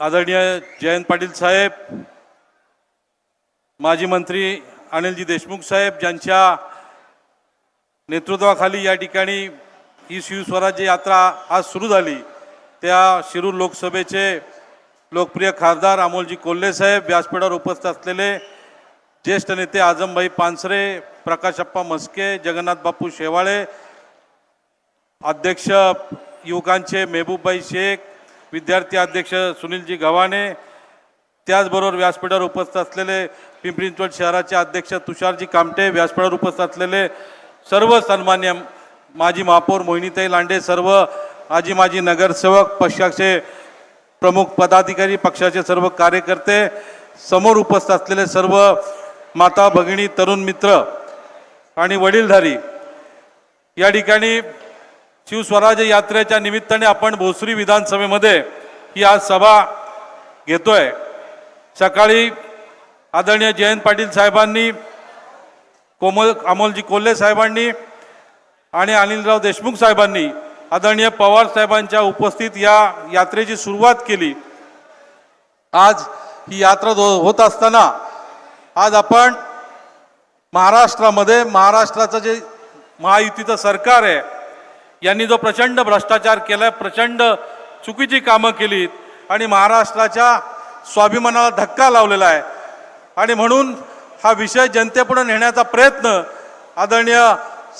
आदरणीय जयंत पाटील साहेब माजी मंत्री अनिलजी देशमुख साहेब ज्यांच्या नेतृत्वाखाली या ठिकाणी ही शिवस्वराज्य यात्रा आज सुरू झाली त्या शिरूर लोकसभेचे लोकप्रिय खासदार अमोलजी कोल्हे साहेब व्यासपीठावर उपस्थित असलेले ज्येष्ठ नेते आजमभाई पानसरे प्रकाशप्पा मस्के जगन्नाथ बापू शेवाळे अध्यक्ष युवकांचे मेहबूबबाई शेख विद्यार्थी अध्यक्ष सुनीलजी गव्हाणे त्याचबरोबर व्यासपीठावर उपस्थित असलेले पिंपरी चिंचवड शहराचे अध्यक्ष तुषारजी कामटे व्यासपीठावर उपस्थित असलेले सर्व सन्मान्य माजी महापौर मोहिनीताई लांडे सर्व आजी माजी नगरसेवक पक्षाचे प्रमुख पदाधिकारी पक्षाचे सर्व कार्यकर्ते समोर उपस्थित असलेले सर्व माता भगिनी तरुण मित्र आणि वडीलधारी या ठिकाणी शिवस्वराज्य यात्रेच्या निमित्ताने आपण भोसरी विधानसभेमध्ये ही आज सभा घेतोय. सकाळी आदरणीय जयंत पाटील साहेबांनी कोमल अमोलजी कोल्हे साहेबांनी आणि अनिलराव देशमुख साहेबांनी आदरणीय पवार साहेबांच्या उपस्थित या यात्रेची सुरुवात केली. आज ही यात्रा होत असताना आज आपण महाराष्ट्रामध्ये महाराष्ट्राचं जे महायुतीचं सरकार आहे यांनी जो प्रचंड भ्रष्टाचार केला प्रचंड चुकीची कामं केलीत आणि महाराष्ट्राच्या स्वाभिमानाला धक्का लावलेला आहे. आणि म्हणून हा विषय जनतेपुढे नेण्याचा प्रयत्न आदरणीय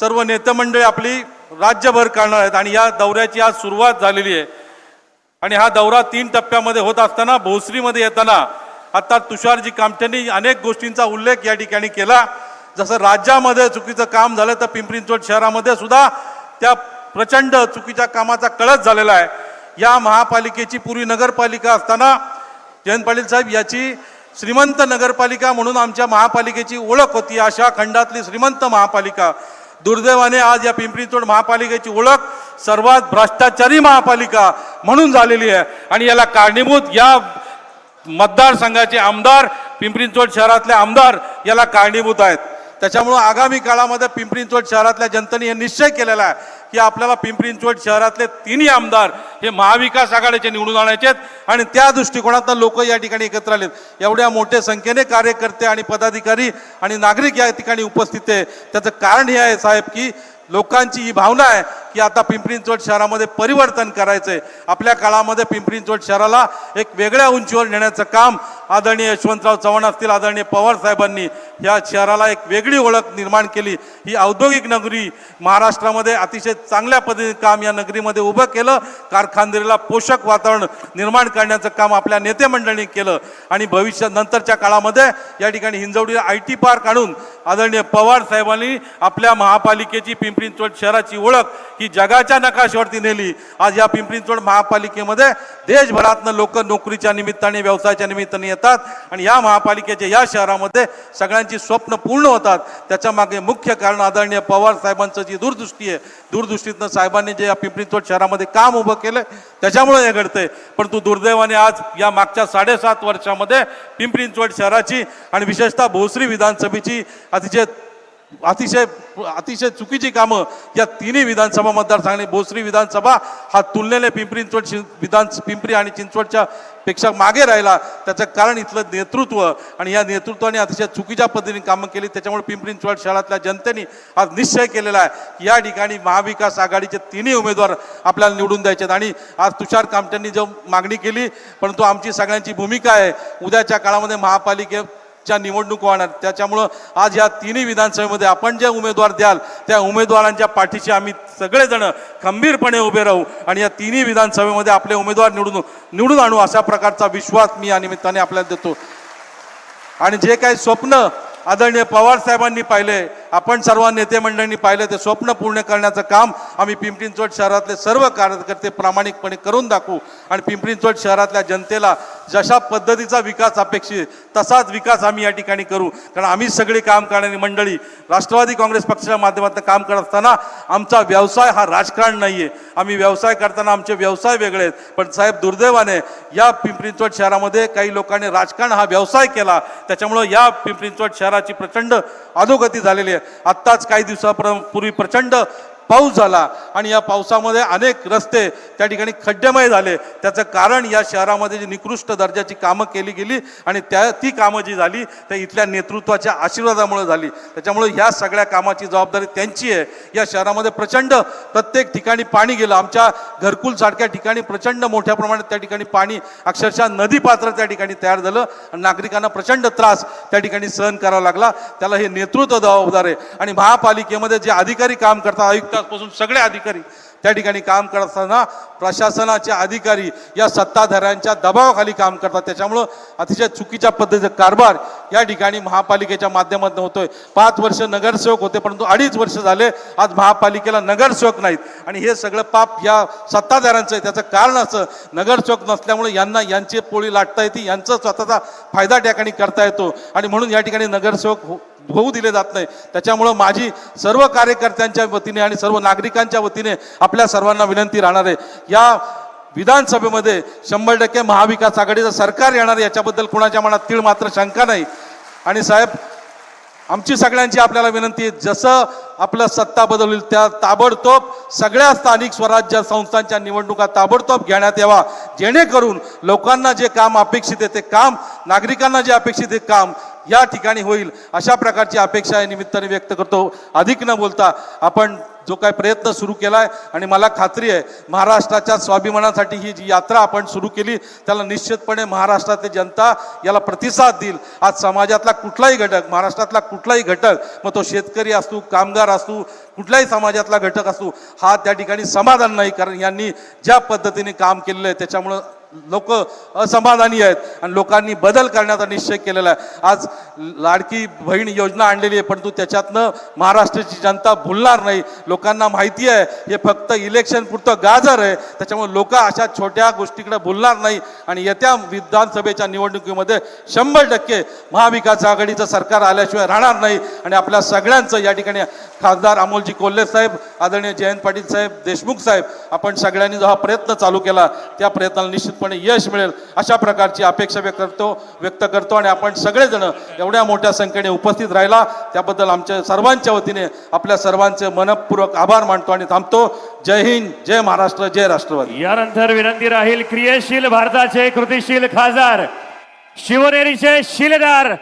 सर्व नेतेमंडळी आपली राज्यभर करणार आहेत आणि या दौऱ्याची आज सुरुवात झालेली आहे. आणि हा दौरा तीन टप्प्यामध्ये होत असताना भोसरीमध्ये येताना आता तुषारजी कामठ्यांनी अनेक गोष्टींचा उल्लेख या ठिकाणी केला. जसं राज्यामध्ये चुकीचं काम झालं तर पिंपरी चिंचवड शहरामध्ये सुद्धा त्या प्रचंड चुकीच्या कामाचा कळस झालेला आहे. या महापालिकेची पूर्वी नगरपालिका असताना जयंत पाटील साहेब याची श्रीमंत नगरपालिका म्हणून आमच्या महापालिकेची ओळख होती. अशा खंडातली श्रीमंत महापालिका. दुर्दैवाने आज या पिंपरी महापालिकेची ओळख सर्वात भ्रष्टाचारी महापालिका म्हणून झालेली आहे. आणि याला कारणीभूत या मतदारसंघाचे आमदार पिंपरी शहरातले आमदार याला कारणीभूत आहेत. त्याच्यामुळं आगामी काळामध्ये पिंपरी चिंचवड शहरातल्या जनतेने हे निश्चय केलेला आहे की आपल्याला पिंपरी चिंचवड शहरातले तिन्ही आमदार हे महाविकास आघाडीचे निवडून आणायचे आहेत आणि त्या दृष्टिकोनातनं लोक या ठिकाणी एकत्र आलेत. एवढ्या मोठ्या संख्येने कार्यकर्ते आणि पदाधिकारी आणि नागरिक या ठिकाणी उपस्थित आहे. त्याचं कारण हे आहे साहेब की लोकांची ही भावना आहे की आता पिंपरी चिंचवड शहरामध्ये परिवर्तन करायचं आहे आपल्या काळामध्ये पिंपरी चिंचवड शहराला एक वेगळ्या उंचीवर नेण्याचं काम आदरणीय यशवंतराव चव्हाण असतील आदरणीय पवार साहेबांनी या शहराला एक वेगळी ओळख निर्माण केली. ही औद्योगिक नगरी महाराष्ट्रामध्ये अतिशय चांगल्या पद्धतीने काम या नगरीमध्ये उभं केलं. कारखानदारीला पोषक वातावरण निर्माण करण्याचं काम आपल्या नेते मंडळींनी केलं. आणि भविष्यात नंतरच्या काळामध्ये या ठिकाणी हिंजवडीला आय टी पार्क आणून आदरणीय पवार साहेबांनी आपल्या महापालिकेची पिंपरी चिंचवड शहराची ओळख ही जगाच्या नकाशावरती नेली. आज या पिंपरी चिंचवड महापालिकेमध्ये देशभरातनं लोक नोकरीच्या निमित्ताने व्यवसायाच्या निमित्ताने येतात आणि या महापालिकेच्या या शहरामध्ये सगळ्यांची स्वप्न पूर्ण होतात. त्याच्यामागे मुख्य कारण आदरणीय पवार साहेबांचं जी दूरदृष्टी आहे दूरदृष्टीतनं साहेबांनी जे या पिंपरी चिंचवड शहरामध्ये काम उभं केलं त्याच्यामुळे हे घडतंय. परंतु दुर्दैवाने आज या मागच्या साडेसात वर्षामध्ये पिंपरी चिंचवड शहराची आणि विशेषतः भोसरी विधानसभेची अतिशय अतिशय अतिशय चुकीची कामं या तिन्ही विधानसभा मतदारसंघाने भोसरी विधानसभा हा तुलनेने पिंपरी चिंचवड शि- विधान पिंपरी आणि चिंचवडच्या पेक्षा मागे राहिला. त्याचं कारण इथलं नेतृत्व आणि या नेतृत्वाने अतिशय चुकीच्या पद्धतीने कामं केली. त्याच्यामुळे पिंपरी चिंचवड शहरातल्या जनतेने आज निश्चय केलेला आहे की या ठिकाणी महाविकास आघाडीचे तिन्ही उमेदवार आपल्याला निवडून द्यायचे आहेत. आणि आज तुषार कामट्यांनी जो मागणी केली परंतु आमची सगळ्यांची भूमिका आहे. उद्याच्या काळामध्ये महापालिके च्या निवडणूक होणार त्याच्यामुळं आज या तिन्ही विधानसभेमध्ये आपण जे उमेदवार द्याल त्या उमेदवारांच्या पाठीशी आम्ही सगळेजण खंबीरपणे उभे राहू आणि या तिन्ही विधानसभेमध्ये आपले उमेदवार निवडून निवडून आणू अशा प्रकारचा विश्वास मी या निमित्ताने आपल्याला देतो. आणि जे काही स्वप्न आदरणीय पवार साहेबांनी पाहिले आपण सर्व नेते मंडळींनी पाहिलं ते स्वप्न पूर्ण करण्याचं काम आम्ही पिंपरी चिंचवड शहरातले सर्व कार्यकर्ते प्रामाणिकपणे करून दाखवू. आणि पिंपरी चिंचवड शहरातल्या जनतेला जशा पद्धतीचा विकास अपेक्षित तसाच विकास आम्ही या ठिकाणी करू. कारण आम्ही सगळी काम करणारी मंडळी राष्ट्रवादी काँग्रेस पक्षाच्या माध्यमातून काम करत असताना आमचा व्यवसाय हा राजकारण नाही आहे आम्ही व्यवसाय करताना आमचे व्यवसाय वेगळे आहेत. पण साहेब दुर्दैवाने या पिंपरी शहरामध्ये काही लोकांनी राजकारण हा व्यवसाय केला. त्याच्यामुळं या पिंपरी शहराची प्रचंड अधोगती झालेली आहे. आत्ताच काही दिवसापूर्वी प्रचंड पाऊस झाला आणि या पावसामध्ये अनेक रस्ते त्या ठिकाणी खड्डेमय झाले. त्याचं कारण या शहरामध्ये जी निकृष्ट दर्जाची कामं केली गेली आणि त्या ती कामं जी झाली त्या इथल्या नेतृत्वाच्या आशीर्वादामुळे झाली. त्याच्यामुळे ह्या सगळ्या कामाची जबाबदारी त्यांची आहे. या शहरामध्ये प्रचंड प्रत्येक ठिकाणी पाणी गेलं. आमच्या घरकुल सारख्या ठिकाणी प्रचंड मोठ्या प्रमाणात त्या ठिकाणी पाणी अक्षरशः नदीपात्र त्या ठिकाणी तयार झालं आणि नागरिकांना प्रचंड त्रास त्या ठिकाणी सहन करावा लागला. त्याला हे नेतृत्व जबाबदार आहे. आणि महापालिकेमध्ये जे अधिकारी काम करतात विकासपासून सगळे अधिकारी त्या ठिकाणी काम करत असताना प्रशासनाचे अधिकारी या सत्ताधाऱ्यांच्या दबावाखाली काम करतात. त्याच्यामुळं अतिशय चुकीच्या पद्धतीचा कारभार या ठिकाणी महापालिकेच्या माध्यमातून होतोय. पाच वर्ष नगरसेवक होते परंतु अडीच वर्ष झाले आज महापालिकेला नगरसेवक नाहीत. आणि हे सगळं पाप या सत्ताधाऱ्यांचं आहे. त्याचं कारण असं नगरसेवक नसल्यामुळे यांना यांची पोळी लाटता येते यांचा स्वतःचा फायदा त्या ठिकाणी करता येतो. आणि म्हणून या ठिकाणी नगरसेवक हो- होऊ दिले जात नाही. त्याच्यामुळं माझी सर्व कार्यकर्त्यांच्या वतीने आणि सर्व नागरिकांच्या वतीने आपल्या सर्वांना विनंती राहणार आहे. या विधानसभेमध्ये शंभर टक्के महाविकास आघाडीचं सरकार येणार आहे. याच्याबद्दल कुणाच्या मनात तीळ मात्र शंका नाही. आणि साहेब आमची सगळ्यांची आपल्याला विनंती आहे. जसं आपलं सत्ता बदलली त्या ताबडतोब सगळ्या स्थानिक स्वराज्य संस्थांच्या निवडणुका ताबडतोब घेण्यात यावा. जेणेकरून लोकांना जे काम अपेक्षित आहे ते काम नागरिकांना जे अपेक्षित आहे काम या ठिकाणी होईल अशा प्रकारची अपेक्षा या निमित्ताने व्यक्त करतो. अधिक न बोलता आपण जो काय प्रयत्न सुरू केला आहे आणि मला खात्री आहे महाराष्ट्राच्या स्वाभिमानासाठी ही जी यात्रा आपण सुरू केली त्याला निश्चितपणे महाराष्ट्रातली जनता याला प्रतिसाद देईल. आज समाजातला कुठलाही घटक महाराष्ट्रातला कुठलाही घटक मग तो शेतकरी असतो कामगार असतो कुठल्याही समाजातला घटक असतो हा त्या ठिकाणी समाधान नाही कारण यांनी ज्या पद्धतीने काम केलेलं आहे त्याच्यामुळं लोक असमाधानी आहेत आणि लोकांनी बदल करण्याचा निश्चय केलेला आहे. आज लाडकी बहीण योजना आणलेली आहे परंतु त्याच्यातनं महाराष्ट्राची जनता भुलणार नाही. लोकांना माहिती आहे हे फक्त इलेक्शन पुरतं गाजर आहे. त्याच्यामुळे लोक अशा छोट्या गोष्टीकडे भुलणार नाही. आणि येत्या विधानसभेच्या निवडणुकीमध्ये शंभर टक्के महाविकास आघाडीचं सरकार आल्याशिवाय राहणार नाही. आणि आपल्या सगळ्यांचं या ठिकाणी खासदार अमोलजी कोल्हे साहेब आदरणीय जयंत पाटील साहेब देशमुख साहेब आपण सगळ्यांनी जो हा प्रयत्न चालू केला त्या प्रयत्नाला निश्चित निश्चितपणे यश मिळेल अशा प्रकारची अपेक्षा व्यक्त करतो व्यक्त करतो आणि आपण सगळेजण एवढ्या मोठ्या संख्येने उपस्थित राहिला. त्याबद्दल आमच्या सर्वांच्या वतीने आपल्या सर्वांचे मनपूर्वक आभार मानतो आणि थांबतो. जय हिंद जय महाराष्ट्र जय राष्ट्रवादी. यानंतर विनंती राहील क्रियाशील भारताचे कृतिशील खासदार शिवनेरीचे शिलेदार